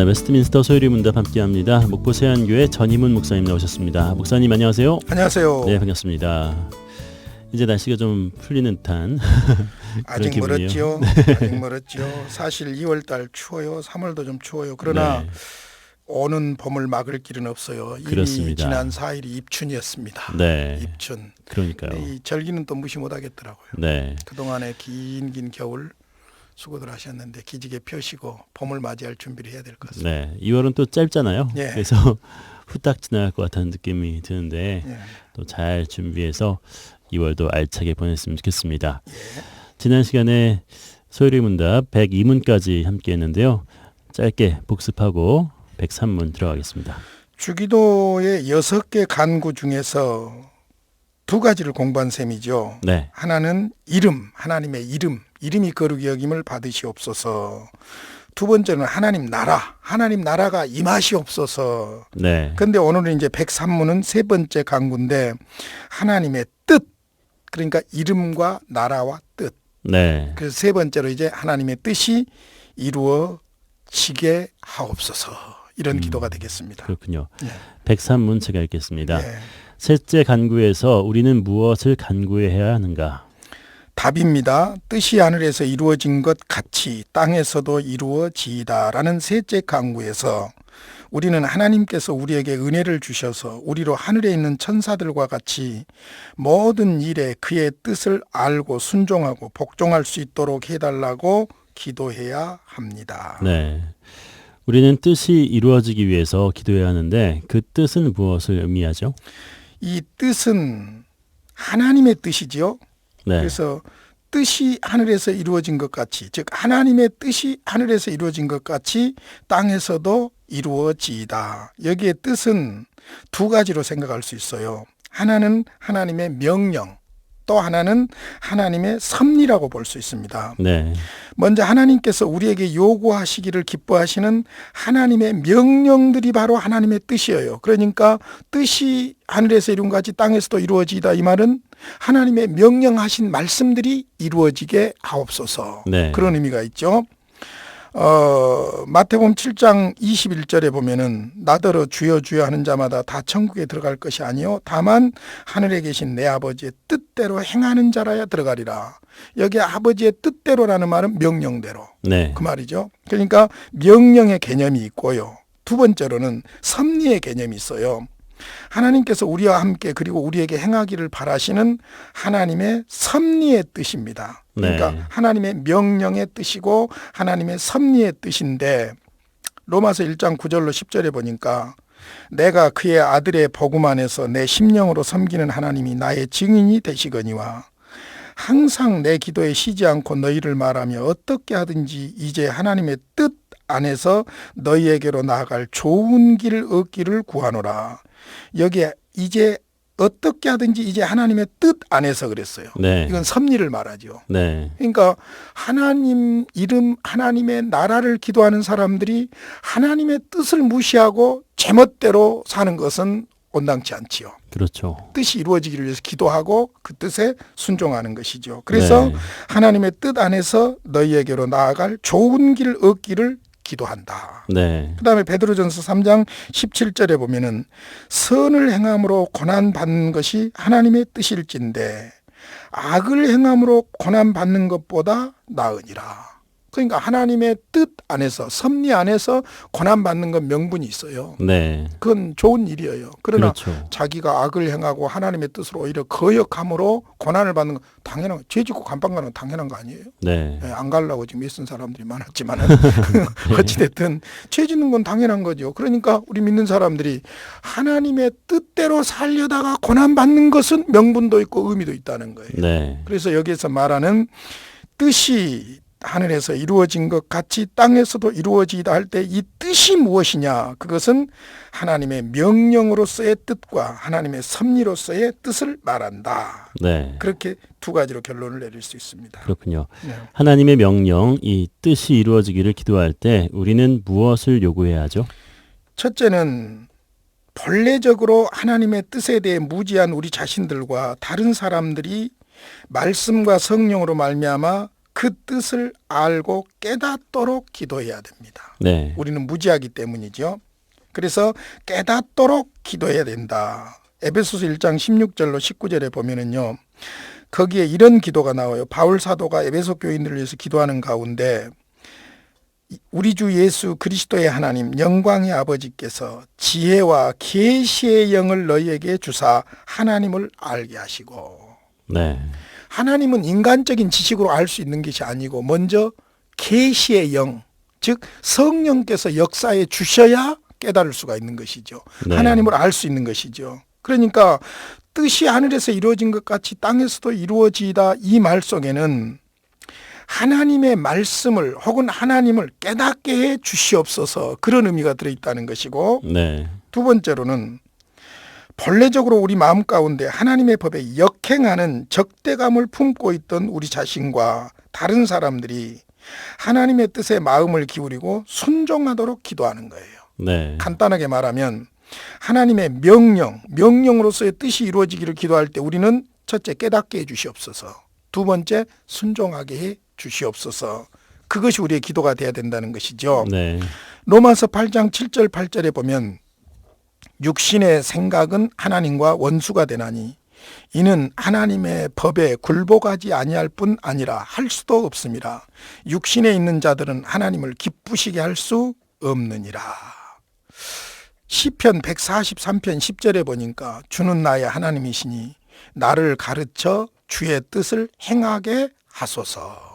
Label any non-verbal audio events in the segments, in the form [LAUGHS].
네, 웨스트민스터 소유리 문답 함께합니다. 목포 세안교회 전희문 목사님 나오셨습니다. 목사님 안녕하세요. 안녕하세요. 네, 반갑습니다. 이제 날씨가 좀 풀리는 듯한 [LAUGHS] 아직 기분이에요. 멀었죠. [LAUGHS] 아직 멀었죠. 사실 2월달 추워요. 3월도 좀 추워요. 그러나 네, 오는 봄을 막을 길은 없어요. 그렇습니다. 지난 4일이 입춘이었습니다. 네, 입춘. 그러니까요. 이 절기는 또 무시 못하겠더라고요. 네, 그 동안에 긴긴 겨울 수고들 하셨는데 기지개 펴시고 봄을 맞이할 준비를 해야 될 것 같습니다. 네. 2월은 또 짧잖아요. 예. 그래서 [LAUGHS] 후딱 지나갈 것 같다는 느낌이 드는데 예. 또잘 준비해서 2월도 알차게 보냈으면 좋겠습니다. 지난 시간에 소유리 문답 102문까지 함께 했는데요. 짧게 복습하고 103문 들어가겠습니다. 주기도의 여섯 개 간구 중에서 두 가지를 공부한 셈이죠. 네, 하나는 이름, 하나님의 이름, 이름이 거룩이 여김을 받으시옵소서. 두 번째는 하나님 나라, 하나님 나라가 임하시옵소서. 네, 근데 오늘은 이제 103문은 세 번째 강구인데 하나님의 뜻, 그러니까 이름과 나라와 뜻. 네, 그래서 세 번째로 이제 하나님의 뜻이 이루어지게 하옵소서. 이런 음, 기도가 되겠습니다. 그렇군요. 예. 103문 제가 읽겠습니다. 예. 셋째 간구에서 우리는 무엇을 간구해야 하는가? 답입니다. 뜻이 하늘에서 이루어진 것 같이 땅에서도 이루어지이다 라는 셋째 강구에서 우리는 하나님께서 우리에게 은혜를 주셔서 우리로 하늘에 있는 천사들과 같이 모든 일에 그의 뜻을 알고 순종하고 복종할 수 있도록 해달라고 기도해야 합니다. 네. 우리는 뜻이 이루어지기 위해서 기도해야 하는데 그 뜻은 무엇을 의미하죠? 이 뜻은 하나님의 뜻이지요. 네. 그래서 뜻이 하늘에서 이루어진 것 같이 즉 하나님의 뜻이 하늘에서 이루어진 것 같이 땅에서도 이루어지이다. 여기에 뜻은 두 가지로 생각할 수 있어요. 하나는 하나님의 명령, 또 하나는 하나님의 섭리라고 볼 수 있습니다. 네. 먼저 하나님께서 우리에게 요구하시기를 기뻐하시는 하나님의 명령들이 바로 하나님의 뜻이에요. 그러니까 뜻이 하늘에서 이룬 것 같이 땅에서도 이루어지다 이 말은 하나님의 명령하신 말씀들이 이루어지게 하옵소서. 네. 그런 의미가 있죠. 어, 마태복음 7장 21절에 보면은 나더러 주여 주여 하는 자마다 다 천국에 들어갈 것이 아니요 다만 하늘에 계신 내 아버지의 뜻대로 행하는 자라야 들어가리라. 여기 아버지의 뜻대로라는 말은 명령대로 네. 그 말이죠. 그러니까 명령의 개념이 있고요. 두 번째로는 섭리의 개념이 있어요. 하나님께서 우리와 함께 그리고 우리에게 행하기를 바라시는 하나님의 섭리의 뜻입니다. 그러니까 네. 하나님의 명령의 뜻이고 하나님의 섭리의 뜻인데 로마서 1장 9절로 10절에 보니까 내가 그의 아들의 복음 안에서 내 심령으로 섬기는 하나님이 나의 증인이 되시거니와 항상 내 기도에 쉬지 않고 너희를 말하며 어떻게 하든지 이제 하나님의 뜻 안에서 너희에게로 나아갈 좋은 길을 얻기를 구하노라. 여기에 이제 어떻게 하든지 이제 하나님의 뜻 안에서 그랬어요. 네. 이건 섭리를 말하죠. 네. 그러니까 하나님 이름 하나님의 나라를 기도하는 사람들이 하나님의 뜻을 무시하고 제멋대로 사는 것은 온당치 않지요. 그렇죠. 뜻이 이루어지기를 위해서 기도하고 그 뜻에 순종하는 것이죠. 그래서 네. 하나님의 뜻 안에서 너희에게로 나아갈 좋은 길을 얻기를 기도한다. 네. 그다음에 베드로전서 3장 17절에 보면은 선을 행함으로 고난 받는 것이 하나님의 뜻일진데 악을 행함으로 고난 받는 것보다 나으니라. 그러니까 하나님의 뜻 안에서 섭리 안에서 고난 받는 건 명분이 있어요. 네. 그건 좋은 일이에요. 그러나 그렇죠. 자기가 악을 행하고 하나님의 뜻으로 오히려 거역함으로 고난을 받는 건 당연한 거. 죄 짓고 감방 가는 건 당연한 거 아니에요? 네. 예, 안 가려고 지금 애쓴 사람들이 많았지만 [LAUGHS] [LAUGHS] 어찌 됐든 죄 짓는 건 당연한 거죠. 그러니까 우리 믿는 사람들이 하나님의 뜻대로 살려다가 고난 받는 것은 명분도 있고 의미도 있다는 거예요. 네. 그래서 여기에서 말하는 뜻이 하늘에서 이루어진 것 같이 땅에서도 이루어지다 할 때 이 뜻이 무엇이냐? 그것은 하나님의 명령으로서의 뜻과 하나님의 섭리로서의 뜻을 말한다. 네. 그렇게 두 가지로 결론을 내릴 수 있습니다. 그렇군요. 네. 하나님의 명령, 이 뜻이 이루어지기를 기도할 때 우리는 무엇을 요구해야 하죠? 첫째는 본래적으로 하나님의 뜻에 대해 무지한 우리 자신들과 다른 사람들이 말씀과 성령으로 말미암아 그 뜻을 알고 깨닫도록 기도해야 됩니다. 네. 우리는 무지하기 때문이죠. 그래서 깨닫도록 기도해야 된다. 에베소서 1장 16절로 19절에 보면은요. 거기에 이런 기도가 나와요. 바울 사도가 에베소 교인들을 위해서 기도하는 가운데 우리 주 예수 그리스도의 하나님 영광의 아버지께서 지혜와 계시의 영을 너희에게 주사 하나님을 알게 하시고 네. 하나님은 인간적인 지식으로 알 수 있는 것이 아니고 먼저 계시의 영, 즉 성령께서 역사에 주셔야 깨달을 수가 있는 것이죠. 네. 하나님을 알 수 있는 것이죠. 그러니까 뜻이 하늘에서 이루어진 것 같이 땅에서도 이루어지다 이 말 속에는 하나님의 말씀을 혹은 하나님을 깨닫게 해 주시옵소서 그런 의미가 들어있다는 것이고 네. 두 번째로는 본래적으로 우리 마음 가운데 하나님의 법에 역행하는 적대감을 품고 있던 우리 자신과 다른 사람들이 하나님의 뜻에 마음을 기울이고 순종하도록 기도하는 거예요. 네. 간단하게 말하면 하나님의 명령, 명령으로서의 뜻이 이루어지기를 기도할 때 우리는 첫째 깨닫게 해 주시옵소서. 두 번째 순종하게 해 주시옵소서. 그것이 우리의 기도가 돼야 된다는 것이죠. 네. 로마서 8장 7절 8절에 보면 육신의 생각은 하나님과 원수가 되나니 이는 하나님의 법에 굴복하지 아니할 뿐 아니라 할 수도 없습니다. 육신에 있는 자들은 하나님을 기쁘시게 할 수 없느니라. 시편 143편 10절에 보니까 주는 나의 하나님이시니 나를 가르쳐 주의 뜻을 행하게 하소서.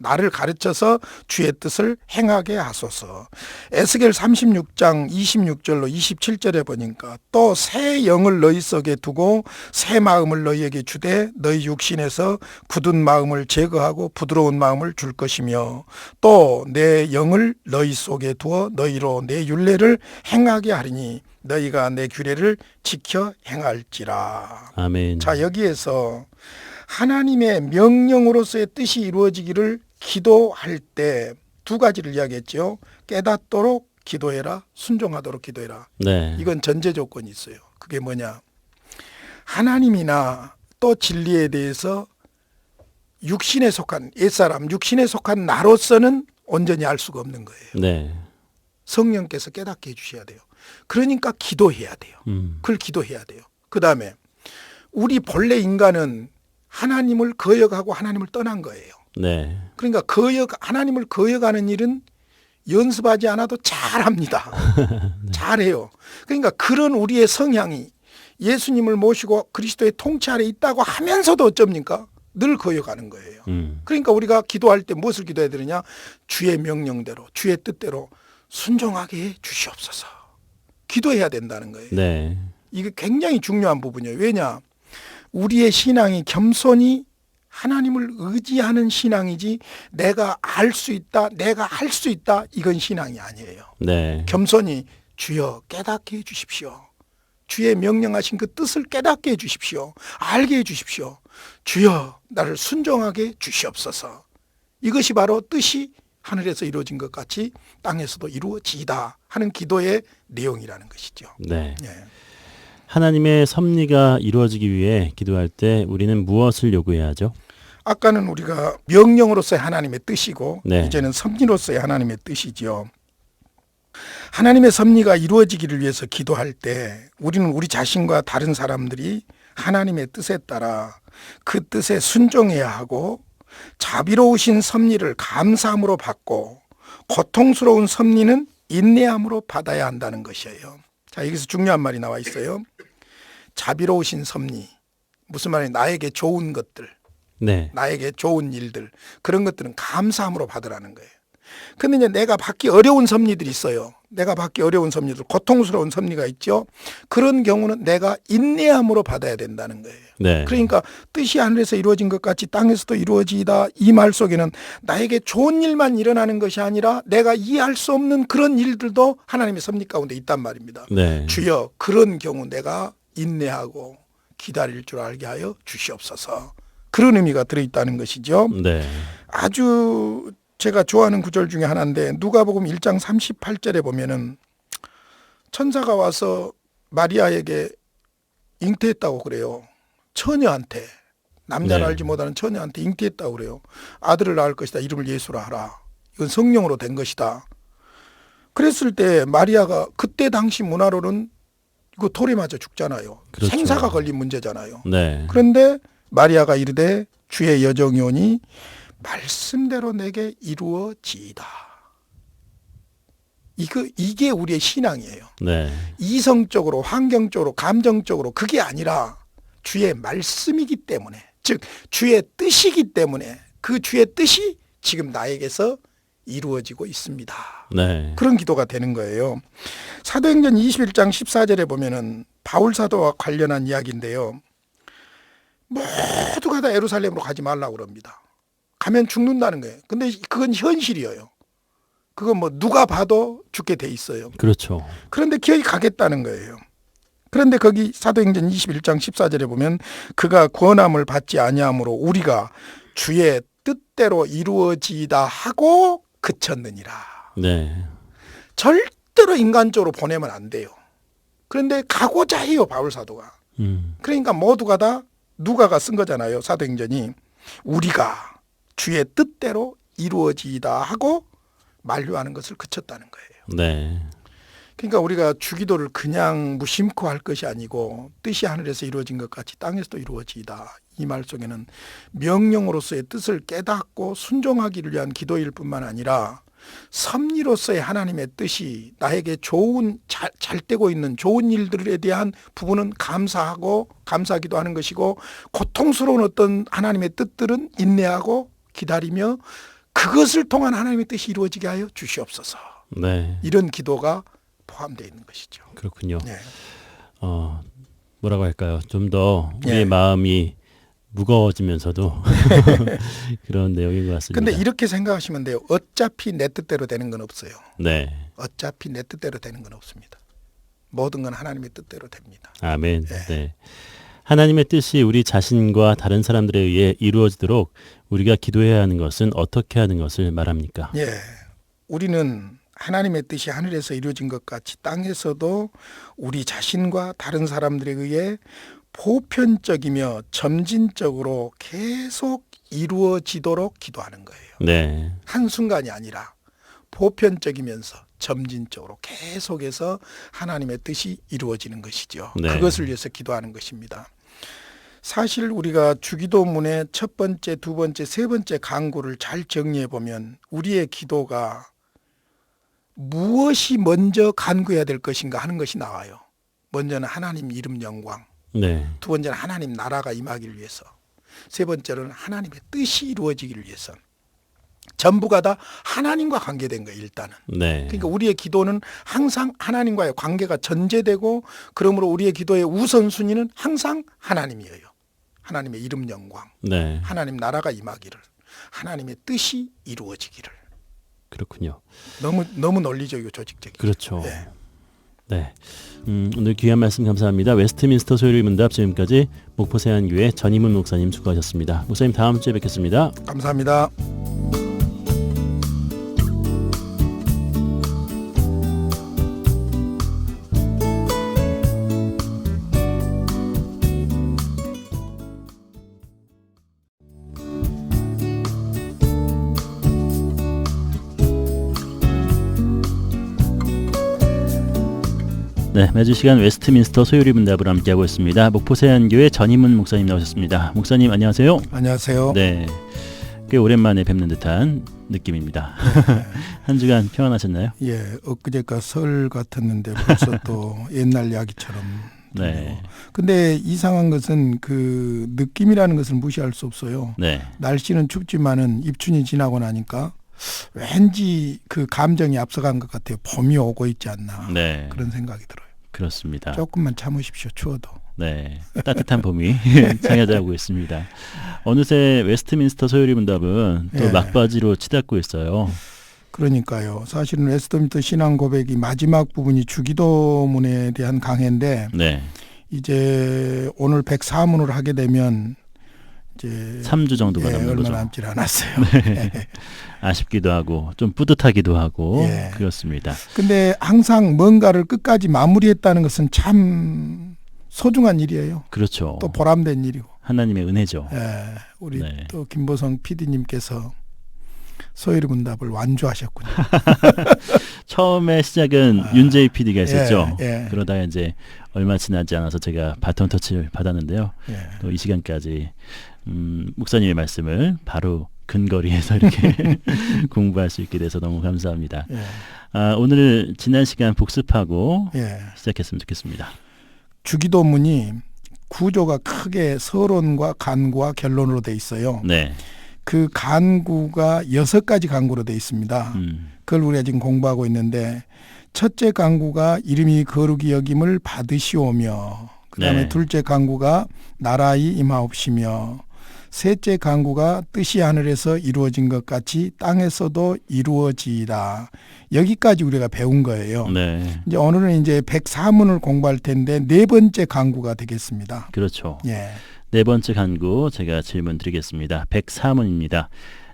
나를 가르쳐서 주의 뜻을 행하게 하소서. 에스겔 36장 26절로 27절에 보니까 또 새 영을 너희 속에 두고 새 마음을 너희에게 주되 너희 육신에서 굳은 마음을 제거하고 부드러운 마음을 줄 것이며 또 내 영을 너희 속에 두어 너희로 내 율례를 행하게 하리니 너희가 내 규례를 지켜 행할지라. 아멘. 자, 여기에서 하나님의 명령으로서의 뜻이 이루어지기를 기도할 때 두 가지를 이야기했죠. 깨닫도록 기도해라, 순종하도록 기도해라. 네. 이건 전제 조건이 있어요. 그게 뭐냐? 하나님이나 또 진리에 대해서 육신에 속한 옛사람, 육신에 속한 나로서는 온전히 알 수가 없는 거예요. 네. 성령께서 깨닫게 해주셔야 돼요. 그러니까 기도해야 돼요. 음. 그걸 기도해야 돼요. 그 다음에 우리 본래 인간은 하나님을 거역하고 하나님을 떠난 거예요. 네. 그러니까 거역 하나님을 거역하는 일은 연습하지 않아도 잘합니다. [LAUGHS] 잘해요. 그러니까 그런 우리의 성향이 예수님을 모시고 그리스도의 통치 아래 있다고 하면서도 어쩝니까? 늘 거역하는 거예요. 음. 그러니까 우리가 기도할 때 무엇을 기도해야 되느냐? 주의 명령대로, 주의 뜻대로 순종하게 해 주시옵소서. 기도해야 된다는 거예요. 네. 이게 굉장히 중요한 부분이에요. 왜냐? 우리의 신앙이 겸손히 하나님을 의지하는 신앙이지 내가 알 수 있다, 내가 할 수 있다 이건 신앙이 아니에요. 네. 겸손히 주여 깨닫게 해 주십시오. 주의 명령하신 그 뜻을 깨닫게 해 주십시오. 알게 해 주십시오. 주여 나를 순종하게 해 주시옵소서. 이것이 바로 뜻이 하늘에서 이루어진 것 같이 땅에서도 이루어지다 하는 기도의 내용이라는 것이죠. 네. 예. 하나님의 섭리가 이루어지기 위해 기도할 때 우리는 무엇을 요구해야 하죠? 아까는 우리가 명령으로서의 하나님의 뜻이고 네. 이제는 섭리로서의 하나님의 뜻이지요. 하나님의 섭리가 이루어지기를 위해서 기도할 때 우리는 우리 자신과 다른 사람들이 하나님의 뜻에 따라 그 뜻에 순종해야 하고 자비로우신 섭리를 감사함으로 받고 고통스러운 섭리는 인내함으로 받아야 한다는 것이에요. 자, 여기서 중요한 말이 나와 있어요. 자비로우신 섭리. 무슨 말이냐? 나에게 좋은 것들. 네. 나에게 좋은 일들 그런 것들은 감사함으로 받으라는 거예요. 근데 이제 내가 받기 어려운 섭리들이 있어요. 내가 받기 어려운 섭리들, 고통스러운 섭리가 있죠. 그런 경우는 내가 인내함으로 받아야 된다는 거예요. 네. 그러니까 뜻이 하늘에서 이루어진 것 같이 땅에서도 이루어지다 이 말 속에는 나에게 좋은 일만 일어나는 것이 아니라 내가 이해할 수 없는 그런 일들도 하나님의 섭리 가운데 있단 말입니다. 네. 주여 그런 경우 내가 인내하고 기다릴 줄 알게 하여 주시옵소서. 그런 의미가 들어있다는 것이죠. 네. 아주 제가 좋아하는 구절 중에 하나인데 누가복음 1장 38절에 보면은 천사가 와서 마리아에게 잉태했다고 그래요. 처녀한테 남자를 네. 알지 못하는 처녀한테 잉태했다고 그래요. 아들을 낳을 것이다. 이름을 예수라 하라. 이건 성령으로 된 것이다. 그랬을 때 마리아가 그때 당시 문화로는 이거 돌에 맞아 죽잖아요. 그렇죠. 생사가 걸린 문제잖아요. 네. 그런데 마리아가 이르되 주의 여정이 오니 말씀대로 내게 이루어지이다. 이거 이게 우리의 신앙이에요. 네. 이성적으로 환경적으로 감정적으로 그게 아니라 주의 말씀이기 때문에 즉 주의 뜻이기 때문에 그 주의 뜻이 지금 나에게서 이루어지고 있습니다. 네. 그런 기도가 되는 거예요. 사도행전 21장 14절에 보면은 바울 사도와 관련한 이야기인데요. 모두가 다 예루살렘으로 가지 말라고 그럽니다. 가면 죽는다는 거예요. 근데 그건 현실이에요. 그건 뭐 누가 봐도 죽게 돼 있어요. 그렇죠. 그런데 기어이 가겠다는 거예요. 그런데 거기 사도행전 21장 14절에 보면 그가 권함을 받지 아니하므로 우리가 주의 뜻대로 이루어지다 하고 그쳤느니라. 네. 절대로 인간적으로 보내면 안 돼요. 그런데 가고자 해요 바울 사도가. 음. 그러니까 모두가 다 누가가 쓴 거잖아요 사도행전이 우리가 주의 뜻대로 이루어지다 하고 만류하는 것을 그쳤다는 거예요. 네. 그러니까 우리가 주기도를 그냥 무심코 할 것이 아니고 뜻이 하늘에서 이루어진 것 같이 땅에서도 이루어지이다. 이 말 속에는 명령으로서의 뜻을 깨닫고 순종하기를 위한 기도일 뿐만 아니라 섭리로서의 하나님의 뜻이 나에게 좋은 잘, 잘 되고 있는 좋은 일들에 대한 부분은 감사하고 감사하기도 하는 것이고 고통스러운 어떤 하나님의 뜻들은 인내하고 기다리며 그것을 통한 하나님의 뜻이 이루어지게 하여 주시옵소서. 네. 이런 기도가 포함되어 있는 것이죠. 그렇군요. 네. 어, 뭐라고 할까요? 좀 더 우리의 예. 마음이 무거워지면서도 [LAUGHS] [LAUGHS] 그런 내용인 것 같습니다. 근데 이렇게 생각하시면 돼요. 어차피 내 뜻대로 되는 건 없어요. 네. 어차피 내 뜻대로 되는 건 없습니다. 모든 건 하나님의 뜻대로 됩니다. 아멘. 네. 네. 하나님의 뜻이 우리 자신과 다른 사람들에 의해 이루어지도록 우리가 기도해야 하는 것은 어떻게 하는 것을 말합니까? 예. 우리는 하나님의 뜻이 하늘에서 이루어진 것 같이 땅에서도 우리 자신과 다른 사람들에 의해 보편적이며 점진적으로 계속 이루어지도록 기도하는 거예요. 네. 한순간이 아니라 보편적이면서 점진적으로 계속해서 하나님의 뜻이 이루어지는 것이죠. 네. 그것을 위해서 기도하는 것입니다. 사실 우리가 주기도문의 첫 번째, 두 번째, 세 번째 강구를 잘 정리해 보면 우리의 기도가 무엇이 먼저 간구해야 될 것인가 하는 것이 나와요. 먼저는 하나님 이름 영광, 네. 두 번째는 하나님 나라가 임하기를 위해서, 세 번째는 하나님의 뜻이 이루어지기를 위해서. 전부가 다 하나님과 관계된 거예요, 일단은. 네. 그러니까 우리의 기도는 항상 하나님과의 관계가 전제되고 그러므로 우리의 기도의 우선순위는 항상 하나님이에요. 하나님의 이름 영광, 네. 하나님 나라가 임하기를, 하나님의 뜻이 이루어지기를. 그렇군요. 너무 너무 논리적이고 조직적이죠. 그렇죠. 네. 네. 음, 오늘 귀한 말씀 감사합니다. 웨스트민스터 소요리 문답 지금까지 목포세안교회 전임은 목사님 수고하셨습니다. 목사님 다음 주에 뵙겠습니다. 감사합니다. 네, 매주 시간 웨스트민스터 소요리 문답을 함께하고 있습니다. 목포세안교회 전임은 목사님 나오셨습니다. 목사님 안녕하세요. 안녕하세요. 네, 꽤 오랜만에 뵙는 듯한 느낌입니다. [LAUGHS] 한 주간 평안하셨나요? 예, 엊그제가 설 같았는데 벌써 또 [LAUGHS] 옛날 이야기처럼. 네, 근데 이상한 것은 그 느낌이라는 것을 무시할 수 없어요. 네, 날씨는 춥지만은 입춘이 지나고 나니까 왠지 그 감정이 앞서간 것 같아요. 봄이 오고 있지 않나 네, 그런 생각이 들어요. 그렇습니다. 조금만 참으십시오. 추워도. 네, 따뜻한 봄이 [LAUGHS] 장야자고 있습니다. 어느새 웨스트민스터 소요리 문답은 또 예. 막바지로 치닫고 있어요. 그러니까요. 사실은 웨스트민터 신앙 고백이 마지막 부분이 주기도문에 대한 강해인데 네, 이제 오늘 104문을 하게 되면 이제 3주 정도가 예, 남는 얼마 거죠. 남질 않았어요. [LAUGHS] 네. 아쉽기도 하고 좀 뿌듯하기도 하고 예. 그렇습니다. 근데 항상 뭔가를 끝까지 마무리했다는 것은 참 소중한 일이에요. 그렇죠. 또 보람된 일이고. 하나님의 은혜죠. 예, 우리 네. 또 김보성 PD님께서 소요리 문답을 완주하셨군요. [LAUGHS] 처음에 시작은 아, 윤재희 PD가 했었죠. 예, 예. 그러다가 이제 얼마 지나지 않아서 제가 바톤 터치를 받았는데요. 예. 또이 시간까지 음, 목사님의 말씀을 바로 근거리에서 이렇게 [LAUGHS] [LAUGHS] 공부할 수 있게 돼서 너무 감사합니다. 예, 아, 오늘 지난 시간 복습하고 예. 시작했으면 좋겠습니다. 주기도문이 구조가 크게 서론과 간구와 결론으로 돼 있어요. 네. 그 간구가 여섯 가지 간구로 돼 있습니다. 음, 그걸 우리가 지금 공부하고 있는데 첫째 간구가 이름이 거룩이 여김을 받으시오며 그다음에 네. 둘째 간구가 나라의 임하옵시며 셋째 간구가 뜻이 하늘에서 이루어진 것 같이 땅에서도 이루어지이다. 여기까지 우리가 배운 거예요. 네. 이제 오늘은 이제 104문을 공부할 텐데 네 번째 간구가 되겠습니다. 그렇죠. 예. 네 번째 간구 제가 질문 드리겠습니다. 104문입니다.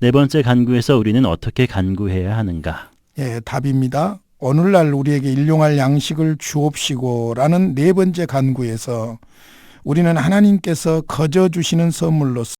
네 번째 간구에서 우리는 어떻게 간구해야 하는가? 예, 답입니다. 오늘날 우리에게 일용할 양식을 주옵시고라는 네 번째 간구에서 우리는 하나님께서 거저 주시는 선물로서